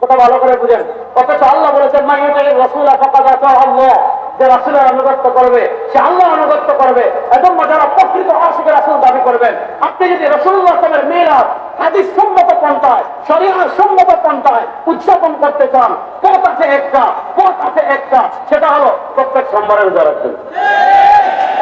কথা ভালো করে বুঝেন। অথচ আল্লাহ বলেছেন মা ইউটির রসুল আল্লাহ। যে রাসুলের আনুগত্য করবে সে আল্লাহ আনুগত্য করবে। এবং যারা প্রকৃত আশুকে রাসুল দাবি করবেন আপনি যদি আসলামের মেয়েরা হাদিস সম্মত পন্থায় শরীর সম্মত পন্থায় উদযাপন করতে চান পথ আছে একটা পথ আছে একটা সেটা হলো প্রত্যেক সোমবারে রোজা রাখবেন।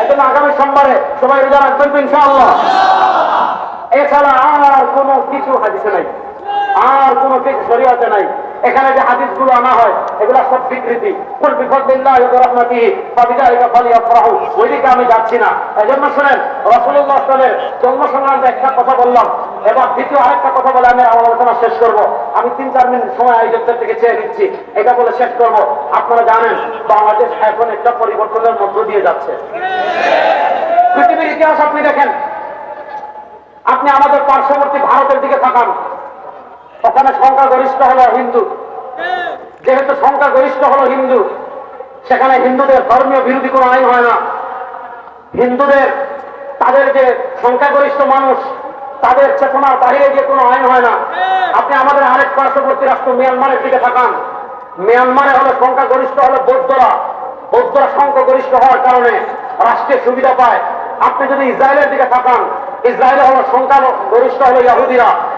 একদম আগামী সোমবারে সবাই রোজা রাখবেন ইনশাআল্লাহ। এছাড়া আর কোনো কিছু হাদিসে নাই। আর কোন কিছু শরীয়তে নাই। এখানে যে হাদিসগুলো আনা হয়, এগুলা সব বিকৃতি। কুল বিফদিল্লাহ ওইদিকে আমি যাচ্ছি না। এজন্য শুনেন, রাসূলুল্লাহ সাল্লাল্লাহু জন্ম সংক্রান্ত একটা কথা বললাম, এবার দ্বিতীয় আরেকটা কথা বলে আমি আলোচনা শেষ করব। আমি তিন চার মিনিট সময় আয়োজকদের থেকে চেয়ে নিচ্ছি। এটা বলে শেষ করব। আপনারা জানেন, বাংলাদেশ এখন একটা পরিবর্তনের মধ্য দিয়ে যাচ্ছে। পৃথিবীর ইতিহাস আপনি দেখেন। আপনি আমাদের পার্শ্ববর্তী ভারতের দিকে তাকান। ওখানে সংখ্যাগরিষ্ঠ হলো হিন্দু। যেহেতু সংখ্যাগরিষ্ঠ হলো হিন্দু, সেখানে হিন্দুদের ধর্মীয় বিরোধী কোনো আইন হয় না। হিন্দুদের, তাদের যে সংখ্যাগরিষ্ঠ মানুষ, তাদের চেতনার বাহিরে যে কোনো আইন হয় না। আপনি আমাদের আরেক পার্শ্ববর্তী রাষ্ট্র মিয়ানমারের দিকে তাকান। মিয়ানমারে হলো সংখ্যাগরিষ্ঠ হলো বৌদ্ধরা। বৌদ্ধরা সংখ্যাগরিষ্ঠ হওয়ার কারণে রাষ্ট্রের সুবিধা পায়। আপনি যদি ইসরায়েলের দিকে থাকান ইসরায়েলে হলো সংখ্যা গরিষ্ঠ হলো ইয়াহুদিরা।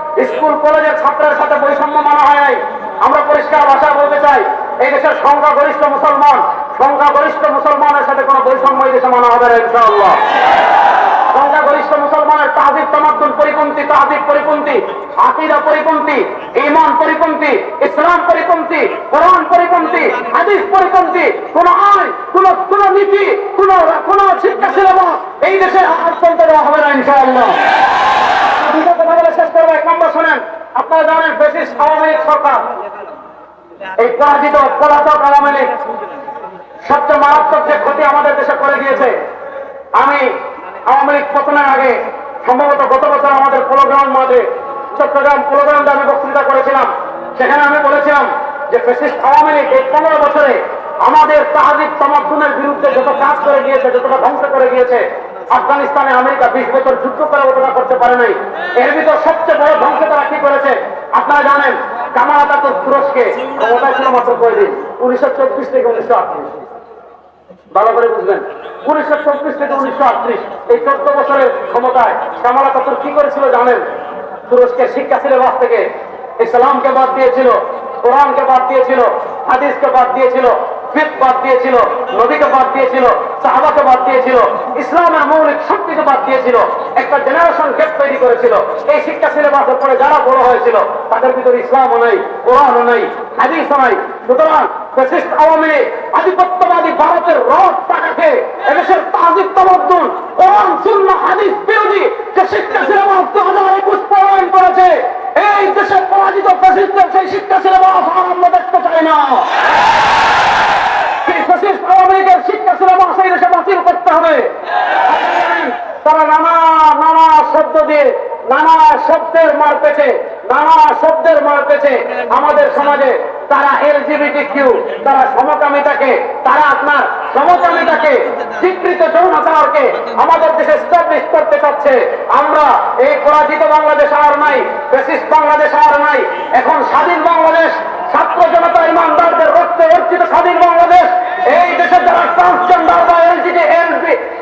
স্কুল, কলেজের ছাত্রের সাথে বৈষম্য মানা হয় নাই। আমরা পরিষ্কার ভাষায় বলতে চাই, এই দেশের সংখ্যাগরিষ্ঠ মুসলমান, সংখ্যাগরিষ্ঠ মুসলমানের সাথে কোনো বৈষম্য এই দেশে মানা হবে না, ইনশাআল্লাহ। সংখ্যাগরিষ্ঠ মুসলমানের তাহাদিব তামাদ্দুল পরিপন্থী তাহাদিব পরিপন্থী, আকিদা পরিপন্থী ইমান পরিপন্থী, ইসলাম পরিপন্থী, কোরআন পরিপন্থী, হাদিস পরিপন্থী, কোন আইন, কোন কোন নীতি, কোন কোন শিক্ষা সিলেবাস এই দেশে আর চলতে দেওয়া হবে না, ইনশাআল্লাহ। কথা বলে শেষ করব, এক জানেন আওয়ামী লীগ সরকার। এই পরাজিত পলাতক আওয়ামী লীগ সবচেয়ে মারাত্মক যে ক্ষতি আমাদের দেশে করে দিয়েছে, আমি আওয়ামী লীগ পতনের আগে সম্ভবত গত বছর আমাদের প্রোগ্রাম মাঠে চট্টগ্রাম প্রোগ্রাম আমি বক্তৃতা করেছিলাম। সেখানে আমি বলেছিলাম যে ফেসিস্ট আওয়ামী লীগ এই পনেরো বছরে আমাদের তাহাদিক তামাদ্দুনের বিরুদ্ধে যত কাজ করে গিয়েছে, যতটা ধ্বংস করে গিয়েছে আফগানিস্তানে আমেরিকা বিশ বছর যুদ্ধ করে অতটা করতে পারে নাই। এর ভিতর সবচেয়ে বড় ধ্বংস তারা কি করেছে? আপনারা জানেন, কামাল আতাতুর তুরস্কে ক্ষমতায় ছিল মাত্র কয়দিন উনিশশো চব্বিশ থেকে উনিশশো আটত্রিশ। ভালো করে বুঝবেন। উনিশশো চব্বিশ থেকে উনিশশো আটত্রিশ, এই চোদ্দ বছরের ক্ষমতায় কামাল আতাতুর কি করেছিল জানেন? তুরস্কের শিক্ষা সিলেবাস থেকে। ইসলামকে বাদ দিয়েছিল, কোরআনকে বাদ দিয়েছিল, হাদিসকে বাদ দিয়েছিল। ফিক বাদ দিয়েছিল নদীকে বাদ দিয়েছিল বাদ দিয়েছিল ইসলামের মৌলিক শক্তিকে বাদ দিয়েছিল, একটা জেনারেশন গ্যাপ তৈরি করেছিল। এই শিক্ষা সিলেবাসের পরে যারা বড় হয়েছিল, তাদের ভিতরে ইসলামও নাই, কোরআনও নাই নাই। সুতরাং আধিপত্যবাদী ভারতের রথ টাকাকে এদেশের তাজিব কোরআন শূন্য হাদিস বিরোধী যে শিক্ষা সিলেবাস দু হাজার একুশ প্রণয়ন করেছে, এই দেশের পরাজিত ফ্যাসিস্টদের সেই শিক্ষা সিলেবাস আমরা দেখতে চাই না। সমকামিতাকে আমাদের আমরা এই পরাজিত বাংলাদেশ আর নাই বাংলাদেশ আর নাই, এখন স্বাধীন বাংলাদেশ ছাত্র জনতা ইমানদারদের রক্তে অর্জিত স্বাধীন বাংলাদেশ এই দেশের যারা ট্রান্সজেন্ডার বা এলজিটি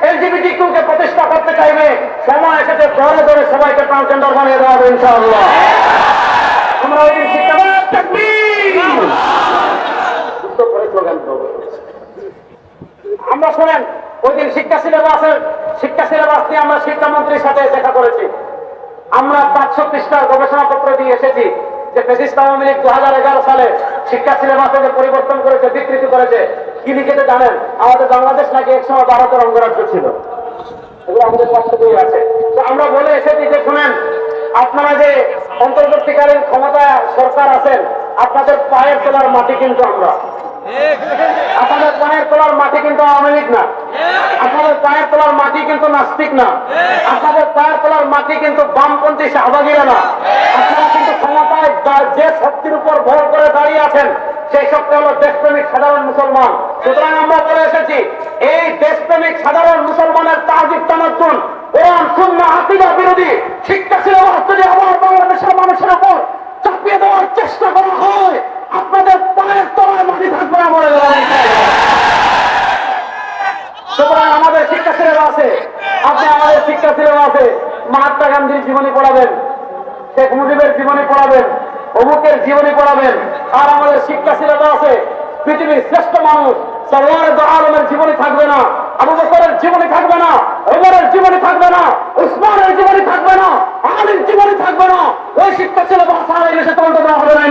এলজিবিটি কিউকে প্রতিষ্ঠা করতে চাইবে, সময় এসেছে ধরে ধরে সবাইকে ট্রান্সজেন্ডার বানিয়ে দেওয়া হবে, ইনশাআল্লাহ। আমরা। আমরা শোনেন, ওই দিন শিক্ষা সিলেবাসের, শিক্ষা সিলেবাস নিয়ে আমরা শিক্ষামন্ত্রীর সাথে দেখা করেছি। আমরা পাঁচশো পৃষ্ঠার গবেষণাপত্র দিয়ে এসেছি যে ফেসিস্ট আওয়ামী লীগ দু হাজার এগারো সালে শিক্ষা সিলেবাসে যে পরিবর্তন করেছে, বিকৃতি করেছে কি লিখেছে জানেন, আমাদের বাংলাদেশ নাকি একসময় ভারতের অঙ্গরাজ্য ছিল। এগুলো আমাদের বই আছে। তো আমরা বলে এসেছি যে, শুনেন, আপনারা যে অন্তর্বর্তীকালীন ক্ষমতা সরকার আছেন, আপনাদের পায়ের তোলার মাটি কিন্তু আমরা। আপনাদের পায়ের তোলার মাটি কিন্তু আওয়ামী না। আপনাদের পায়ের তোলার মাটি কিন্তু নাস্তিক না। আপনাদের পায়ের তোলার মাটি কিন্তু বামপন্থী শাহবাগীরা না। আপনারা কিন্তু ক্ষমতায় যে শক্তির উপর ভর করে দাঁড়িয়ে আছেন সেই শক্তি হলো দেশপ্রেমিক সাধারণ মুসলমান। সুতরাং আমরা বলে এসেছি। এই দেশপ্রেমিক সাধারণ মুসলমানের তাজিব তামাদ্দুন কোরআন শূন্য হাতিদা বিরোধী শিক্ষা ছিল যদি আমার বাংলাদেশের মানুষের উপর চাপিয়ে দেওয়ার চেষ্টা করা হয়, আপনাদের পায়ের তলায় মাটি থাকবে বলে সুতরাং আমাদের শিক্ষা সিলেবাস আছে। আপনি আমাদের শিক্ষা সিলেবাস মহাত্মা গান্ধীর জীবনী পড়াবেন, শেখ মুজিবের জীবনী পড়াবেন অমুকের জীবনী পড়াবেন। আর আমাদের শিক্ষা সিলেবাস আছে, পৃথিবীর শ্রেষ্ঠ মানুষ। সরওয়ার আলমের জীবনী থাকবে না, আবু বকরের জীবনী থাকবে না, ওমরের জীবনী থাকবে না, উসমানের জীবনী থাকবে না, আলীর জীবনী থাকবে না। ওই শিক্ষা দেওয়া হবে না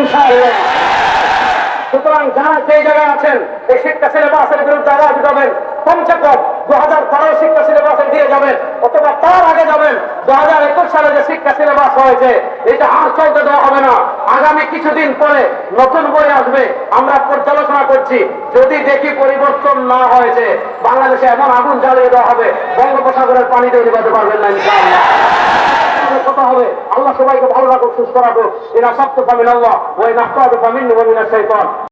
সুতরাং যারা যে জায়গায় আছেন, এই শিক্ষা সিলেবাসের বিরুদ্ধে আওয়াজ যাবেন কমসে কম দু হাজার বারো শিক্ষা সিলেবাসের দিয়ে যাবেন, অথবা তার আগে যাবেন দু হাজার একুশ সালে যে শিক্ষা সিলেবাস হয়েছে, এটা আর চলতে দেওয়া হবে না। আগামী কিছুদিন পরে নতুন বই আসবে, আমরা পর্যালোচনা করছি, যদি দেখি পরিবর্তন না হয়েছে, বাংলাদেশে এমন আগুন জ্বালিয়ে দেওয়া হবে, বঙ্গোপসাগরের পানি তৈরি করতে পারবেন না ইনশাআল্লাহ। হবে, আল্লাহ সবাইকে ভালো রাখুক, সুস্থ রাখুক। এরা সত্য ফামিন আল্লাহ ওই ওমিনা শৈতান